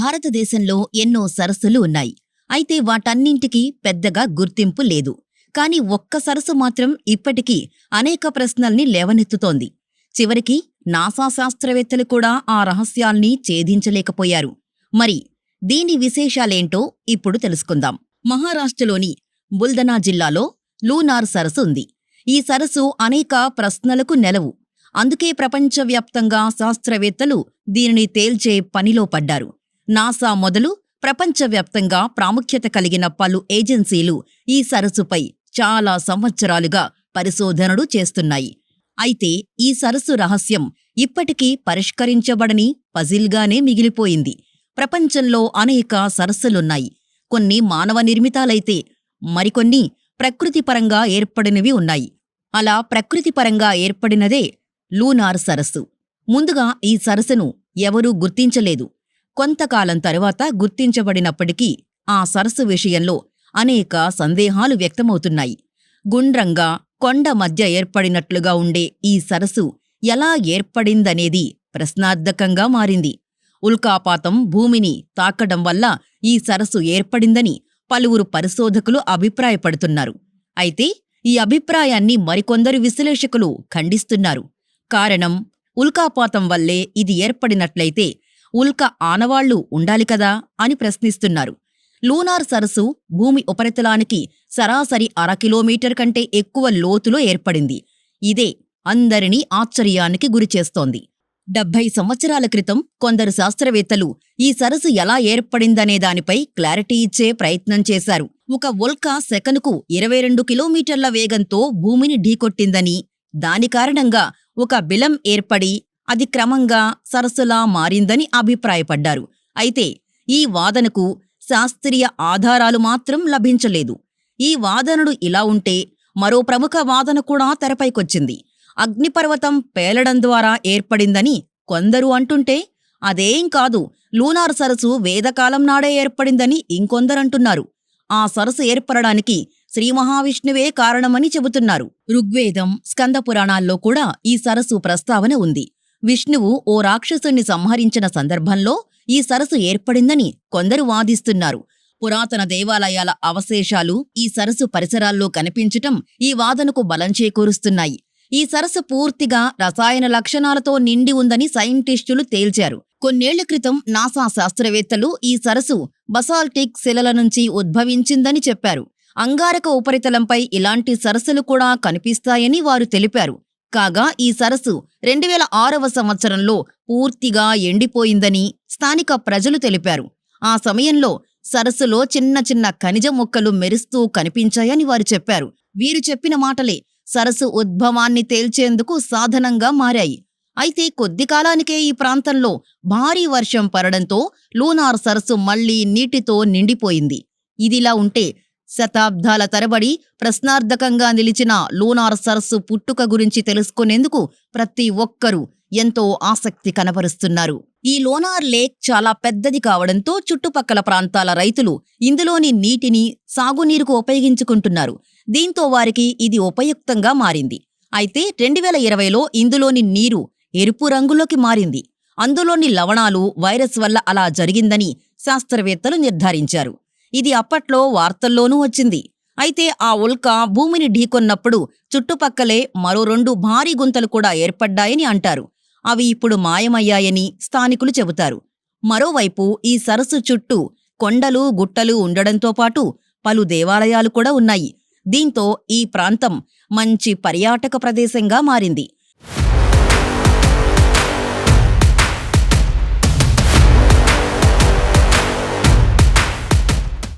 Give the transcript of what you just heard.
భారతదేశంలో ఎన్నో సరస్సులు ఉన్నాయి. అయితే వాటన్నింటికీ పెద్దగా గుర్తింపు లేదు. కాని ఒక్క సరస్సు మాత్రం ఇప్పటికీ అనేక ప్రశ్నల్ని లేవనెత్తుతోంది. చివరికి నాసా శాస్త్రవేత్తలు కూడా ఆ రహస్యాల్ని ఛేదించలేకపోయారు. మరి దీని విశేషాలేంటో ఇప్పుడు తెలుసుకుందాం. మహారాష్ట్రలోని బుల్దనా జిల్లాలో లూనార్ సరస్సు ఉంది. ఈ సరస్సు అనేక ప్రశ్నలకు నెలవు. అందుకే ప్రపంచవ్యాప్తంగా శాస్త్రవేత్తలు దీనిని తేల్చే పనిలో పడ్డారు. నాసా మొదలు ప్రపంచవ్యాప్తంగా ప్రాముఖ్యత కలిగిన పలు ఏజెన్సీలు ఈ సరస్సుపై చాలా సంవత్సరాలుగా పరిశోధనలు చేస్తున్నాయి. అయితే ఈ సరస్సు రహస్యం ఇప్పటికీ పరిష్కరించబడని పజిల్గానే మిగిలిపోయింది. ప్రపంచంలో అనేక సరస్సులున్నాయి. కొన్ని మానవ నిర్మితాలైతే మరికొన్ని ప్రకృతిపరంగా ఏర్పడినవి ఉన్నాయి. అలా ప్రకృతిపరంగా ఏర్పడినదే లూనార్ సరస్సు. ముందుగా ఈ సరస్సును ఎవరూ గుర్తించలేదు. కొంతకాలం తరువాత గుర్తించబడినప్పటికీ ఆ సరస్సు విషయంలో అనేక సందేహాలు వ్యక్తమవుతున్నాయి. గుండ్రంగా కొండ మధ్య ఏర్పడినట్లుగా ఉండే ఈ సరస్సు ఎలా ఏర్పడిందనేది ప్రశ్నార్థకంగా మారింది. ఉల్కాపాతం భూమిని తాకడం వల్ల ఈ సరస్సు ఏర్పడిందని పలువురు పరిశోధకులు అభిప్రాయపడుతున్నారు. అయితే ఈ అభిప్రాయాన్ని మరికొందరు విశ్లేషకులు ఖండిస్తున్నారు. కారణం ఉల్కాపాతం వల్లే ఇది ఏర్పడినట్లయితే ఉల్క ఆనవాళ్ళు ఉండాలి కదా అని ప్రశ్నిస్తున్నారు. లూనార్ సరస్సు భూమి ఉపరితలానికి సరాసరి అర కిలోమీటర్ కంటే ఎక్కువ లోతులో ఏర్పడింది. ఇదే అందరినీ ఆశ్చర్యానికి గురిచేస్తోంది డెబ్బై సంవత్సరాల క్రితం కొందరు శాస్త్రవేత్తలు ఈ సరస్సు ఎలా ఏర్పడిందనే దానిపై క్లారిటీ ఇచ్చే ప్రయత్నం చేశారు. ఒక ఉల్కా సెకనుకు ఇరవై రెండు కిలోమీటర్ల వేగంతో భూమిని ఢీకొట్టిందని దాని కారణంగా ఒక బిలం ఏర్పడి అది క్రమంగా సరస్సులా మారిందని అభిప్రాయపడ్డారు. అయితే ఈ వాదనకు శాస్త్రీయ ఆధారాలు మాత్రం లభించలేదు. ఈ వాదనలు ఇలా ఉంటే మరో ప్రముఖ వాదన కూడా తెరపైకొచ్చింది. అగ్నిపర్వతం పేలడం ద్వారా ఏర్పడిందని కొందరు అంటుంటే అదేం కాదు లూనార్ సరస్సు వేదకాలం నాడే ఏర్పడిందని ఇంకొందరంటున్నారు. ఆ సరస్సు ఏర్పడడానికి శ్రీ మహావిష్ణువే కారణమని చెబుతున్నారు. ఋగ్వేదం స్కందపురాణాల్లో కూడా ఈ సరస్సు ప్రస్తావన ఉంది. విష్ణువు ఓ రాక్షసుణ్ణి సంహరించిన సందర్భంలో ఈ సరస్సు ఏర్పడిందని కొందరు వాదిస్తున్నారు. పురాతన దేవాలయాల అవశేషాలు ఈ సరస్సు పరిసరాల్లో కనిపించటం ఈ వాదనకు బలం చేకూరుస్తున్నాయి. ఈ సరస్సు పూర్తిగా రసాయన లక్షణాలతో నిండి ఉందని సైంటిస్టులు తేల్చారు. కొన్నేళ్ళ క్రితం నాసా శాస్త్రవేత్తలు ఈ సరస్సు బసాల్టిక్ శిలల నుంచి ఉద్భవించిందని చెప్పారు. అంగారక ఉపరితలంపై ఇలాంటి సరస్సులు కూడా కనిపిస్తాయని వారు తెలిపారు. కాగా ఈ సరస్సు రెండు వేల ఆరవ సంవత్సరంలో పూర్తిగా ఎండిపోయిందని స్థానిక ప్రజలు తెలిపారు. ఆ సమయంలో సరస్సులో చిన్న చిన్న ఖనిజ మొక్కలు మెరుస్తూ కనిపించాయని వారు చెప్పారు. వీరు చెప్పిన మాటలే సరస్సు ఉద్భవాన్ని తేల్చేందుకు సాధనంగా మారాయి. అయితే కొద్ది కాలానికే ఈ ప్రాంతంలో భారీ వర్షం పడడంతో లూనార్ సరస్సు మళ్ళీ నీటితో నిండిపోయింది. ఇదిలా ఉంటే శతాబ్దాల తరబడి ప్రశ్నార్థకంగా నిలిచిన లూనార్ సరస్సు పుట్టుక గురించి తెలుసుకునేందుకు ప్రతి ఒక్కరూ ఎంతో ఆసక్తి కనపరుస్తున్నారు. ఈ లోనార్ లేక్ చాలా పెద్దది కావడంతో చుట్టుపక్కల ప్రాంతాల రైతులు ఇందులోని నీటిని సాగునీరుకు ఉపయోగించుకుంటున్నారు. దీంతో వారికి ఇది ఉపయుక్తంగా మారింది. అయితే రెండు వేల ఇరవైలో ఇందులోని నీరు ఎరుపు రంగులోకి మారింది. అందులోని లవణాలు వైరస్ వల్ల అలా జరిగిందని శాస్త్రవేత్తలు నిర్ధారించారు. ఇది అప్పట్లో వార్తల్లోనూ వచ్చింది. అయితే ఆ ఉల్క భూమిని ఢీకొన్నప్పుడు చుట్టుపక్కలే మరో రెండు భారీ గుంతలు కూడా ఏర్పడ్డాయని అంటారు. అవి ఇప్పుడు మాయమయ్యాయని స్థానికులు చెబుతారు. మరోవైపు ఈ సరస్సు చుట్టూ కొండలు గుట్టలు ఉండడంతో పాటు పలు దేవాలయాలు కూడా ఉన్నాయి. దీంతో ఈ ప్రాంతం మంచి పర్యాటక ప్రదేశంగా మారింది.